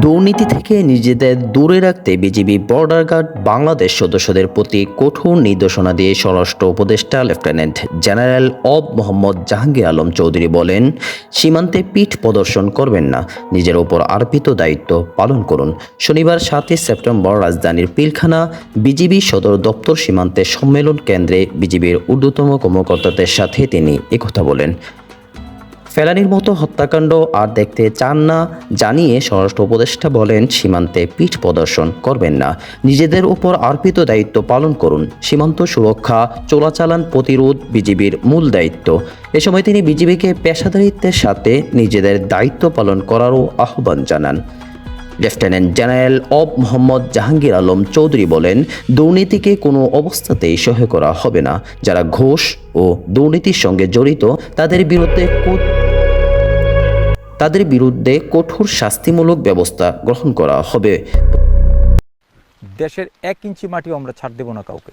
দুর্নীতি থেকে নিজেদের দূরে রাখতে বিজিবি বর্ডার গার্ড বাংলাদেশ সদস্যদের প্রতি কঠোর নির্দেশনা দিয়ে স্বরাষ্ট্র উপদেষ্টা লেফটেন্যান্ট জেনারেল অব মোহাম্মদ জাহাঙ্গীর আলম চৌধুরী বলেন, সীমান্তে পিঠ প্রদর্শন করবেন না, নিজের ওপর আরোপিত দায়িত্ব পালন করুন। শনিবার সাতই সেপ্টেম্বর রাজধানীর পিলখানা বিজিবি সদর দপ্তর সীমান্তে সম্মেলন কেন্দ্রে বিজিবির ঊর্ধ্বতম কর্মকর্তাদের সাথে তিনি একথা বলেন। ফেলানির মতো হত্যাকাণ্ড আর দেখতে চান না জানিয়ে স্বরাষ্ট্র উপদেষ্টা বলেন, সীমান্তে পিঠ প্রদর্শন করবেন না। নিজেদের উপর অর্পিত দায়িত্ব পালন করুন। সীমান্ত সুরক্ষা চোরাচালান প্রতিরোধ বিজিবির মূল দায়িত্ব। এ সময় তিনি বিজিবিকে পেশাদারিত্বের সাথে নিজেদের দায়িত্ব পালন করারও আহ্বান জানান। লেফটেন্যান্ট জেনারেল অব মোহাম্মদ জাহাঙ্গীর আলম চৌধুরী বলেন, দুর্নীতিকে কোনো অবস্থাতেই সহ্য করা হবে না। যারা ঘোষ ও দুর্নীতির সঙ্গে জড়িত, তাদের বিরুদ্ধে তাদের বিরুদ্ধে কঠোর শাস্তিমূলক ব্যবস্থা গ্রহণ করা হবে। দেশের এক ইঞ্চি মাটিও আমরা ছাড় দেব না কাউকে।